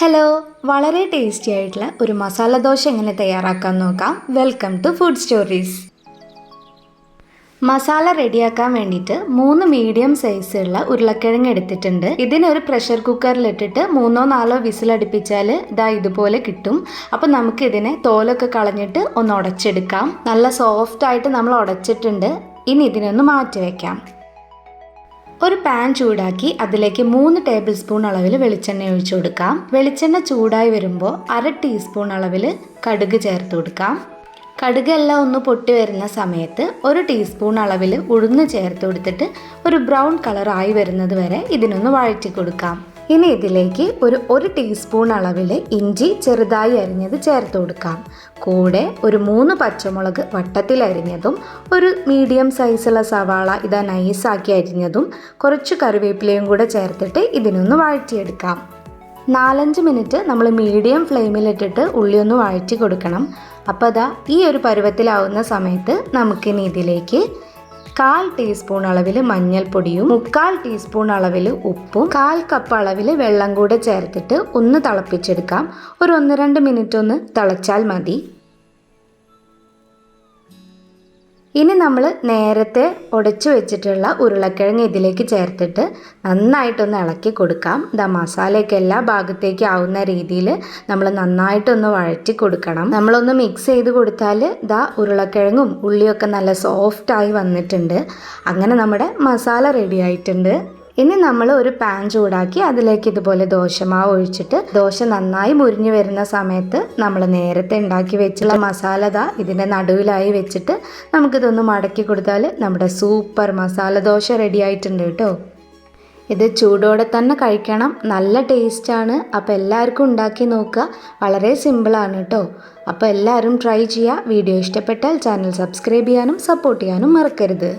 Hello വളരെ tasty ആയിട്ടുള്ള ഒരു മസാല ദോശ എങ്ങനെ തയ്യാറാക്കാൻ നോക്കാം. Welcome to food stories masala റെഡിയാക്കാൻ വേണ്ടിയിട്ട് മൂന്ന് മീഡിയം സൈസുള്ള ഉരുളക്കിഴങ്ങ് എടുത്തിട്ടുണ്ട്. ഇതിനൊരു പ്രഷർ കുക്കറിലിട്ടിട്ട് മൂന്നോ നാലോ വിസിലടുപ്പിച്ചാൽ ഇതാ ഇതുപോലെ കിട്ടും. അപ്പോൾ നമുക്ക് ഇതിനെ തോലൊക്കെ കളഞ്ഞിട്ട് ഒന്ന് ഉടച്ചെടുക്കാം. നല്ല സോഫ്റ്റ് ആയിട്ട് നമ്മൾ ഉടച്ചിട്ടുണ്ട്. ഇനി ഇതിനൊന്ന് മാറ്റി വയ്ക്കാം ഒരു പാൻ ചൂടാക്കി അതിലേക്ക് മൂന്ന് ടേബിൾ സ്പൂൺ അളവിൽ വെളിച്ചെണ്ണ ഒഴിച്ചു കൊടുക്കാം. വെളിച്ചെണ്ണ ചൂടായി വരുമ്പോൾ അര ടീസ്പൂൺ അളവിൽ കടുക് ചേർത്ത് കൊടുക്കാം. കടുകെല്ലാം ഒന്ന് പൊട്ടി വരുന്ന സമയത്ത് ഒരു ടീസ്പൂൺ അളവിൽ ഉഴുന്ന് ചേർത്ത് കൊടുത്തിട്ട് ഒരു ബ്രൗൺ കളർ ആയി വരുന്നത് വരെ ഇതിനൊന്ന് വഴറ്റി കൊടുക്കാം. ഇനി ഇതിലേക്ക് ഒരു ഒരു ടീസ്പൂൺ അളവിൽ ഇഞ്ചി ചെറുതായി അരിഞ്ഞത് ചേർത്ത് കൊടുക്കാം. കൂടെ ഒരു മൂന്ന് പച്ചമുളക് വട്ടത്തിൽ അരിഞ്ഞതും ഒരു മീഡിയം സൈസുള്ള സവാള ഇതാ നൈസാക്കി അരിഞ്ഞതും കുറച്ച് കറിവേപ്പിലയും കൂടെ ചേർത്തിട്ട് ഇതിനൊന്ന് വഴറ്റിയെടുക്കാം. നാലഞ്ച് മിനിറ്റ് നമ്മൾ മീഡിയം ഫ്ലെയിമിലിട്ടിട്ട് ഉള്ളി ഒന്ന് വഴറ്റി കൊടുക്കണം. അപ്പോൾ അതാ ഈ ഒരു പരുവത്തിലാവുന്ന സമയത്ത് നമുക്കിനി ഇതിലേക്ക് കാൽ ടീസ്പൂൺ അളവിൽ മഞ്ഞൾപ്പൊടിയും മുക്കാൽ ടീസ്പൂൺ അളവിൽ ഉപ്പും കാൽ കപ്പ് അളവിൽ വെള്ളം കൂടെ ചേർത്തിട്ട് ഒന്ന് തിളപ്പിച്ചെടുക്കാം. ഒരു ഒന്ന് രണ്ട് മിനിറ്റ് ഒന്ന് തിളച്ചാൽ മതി. ഇനി നമ്മൾ നേരത്തെ ഉടച്ചു വെച്ചിട്ടുള്ള ഉരുളക്കിഴങ്ങ് ഇതിലേക്ക് ചേർത്തിട്ട് നന്നായിട്ടൊന്ന് ഇളക്കി കൊടുക്കാം. ദാ മസാലയൊക്കെ എല്ലാ ഭാഗത്തേക്കും ആവുന്ന രീതിയിൽ നമ്മൾ നന്നായിട്ടൊന്ന് വഴറ്റി കൊടുക്കണം. നമ്മളൊന്ന് മിക്സ് ചെയ്ത് കൊടുത്താൽ ദാ ഉരുളക്കിഴങ്ങും ഉള്ളിയൊക്കെ നല്ല സോഫ്റ്റായി വന്നിട്ടുണ്ട്. അങ്ങനെ നമ്മുടെ മസാല റെഡി ആയിട്ടുണ്ട്. ഇനി നമ്മൾ ഒരു പാൻ ചൂടാക്കി അതിലേക്ക് ഇതുപോലെ ദോശമാവ് ഒഴിച്ചിട്ട് ദോശ നന്നായി മുരിഞ്ഞു വരുന്ന സമയത്ത് നമ്മൾ നേരത്തെ ഉണ്ടാക്കി വെച്ചുള്ള മസാല ദാ ഇതിന്റെ നടുവിലായി വെച്ചിട്ട് നമുക്കിതൊന്ന് മടക്കി കൊടുത്താൽ നമ്മുടെ സൂപ്പർ മസാല ദോശ റെഡി ആയിട്ടുണ്ട് കേട്ടോ. ഇത് ചൂടോടെ തന്നെ കഴിക്കണം. നല്ല ടേസ്റ്റാണ് അപ്പോൾ എല്ലാവർക്കും ഉണ്ടാക്കി നോക്കുക. വളരെ സിമ്പിളാണ് കേട്ടോ. അപ്പോൾ എല്ലാവരും ട്രൈ ചെയ്യുക. വീഡിയോ ഇഷ്ടപ്പെട്ടാൽ ചാനൽ സബ്സ്ക്രൈബ് ചെയ്യാനും സപ്പോർട്ട് ചെയ്യാനും മറക്കരുത്.